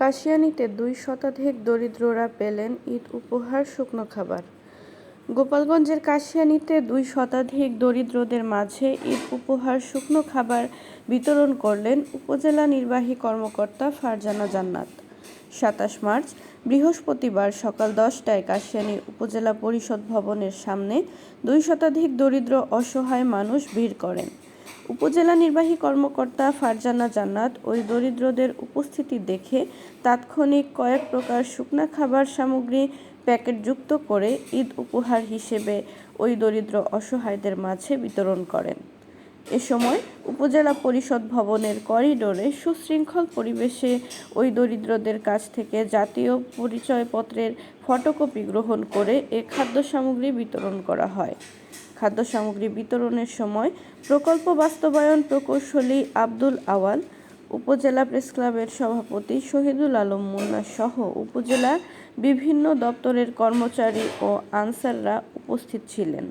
কাশিয়ানীতে দুই শতাধিক দরিদ্ররা পেলেন ঈদ উপহার শুকনো খাবার। গোপালগঞ্জের কাশিয়ানীতে দুই শতাধিক দরিদ্রদের মাঝে ঈদ উপহার শুকনো খাবার বিতরণ করলেন উপজেলা নির্বাহী কর্মকর্তা ফারজানা জান্নাত। সাতাশ মার্চ, বৃহস্পতিবার সকাল দশটায় কাশিয়ানী উপজেলা পরিষদ ভবনের সামনে দুই শতাধিক দরিদ্র অসহায় মানুষ ভিড় করেন। উপজেলা নির্বাহী কর্মকর্তা ফারজানা জান্নাত ওই দরিদ্রদের উপস্থিতি দেখে তাৎক্ষণিক কয়েক প্রকার শুকনা খাবার সামগ্রী প্যাকেটযুক্ত করে ঈদ উপহার হিসেবে ওই দরিদ্র অসহায়দের মাঝে বিতরণ করেন। এ সময় উপজেলা পরিষদ ভবনের করিডোরে সুশৃঙ্খল পরিবেশে ওই দরিদ্রদের কাছ থেকে জাতীয় পরিচয়পত্রের ফটোকপি গ্রহণ করে এ খাদ্য সামগ্রী বিতরণ করা হয়। খাদ্য সামগ্রী বিতরণের সময় প্রকল্প বাস্তবায়ন প্রকৌশলী আব্দুল আওয়াল, উপজেলা প্রেস ক্লাবের সভাপতি শহীদুল আলম মুন্না সহ উপজেলার বিভিন্ন দপ্তরের কর্মচারী ও আনসাররা উপস্থিত ছিলেন।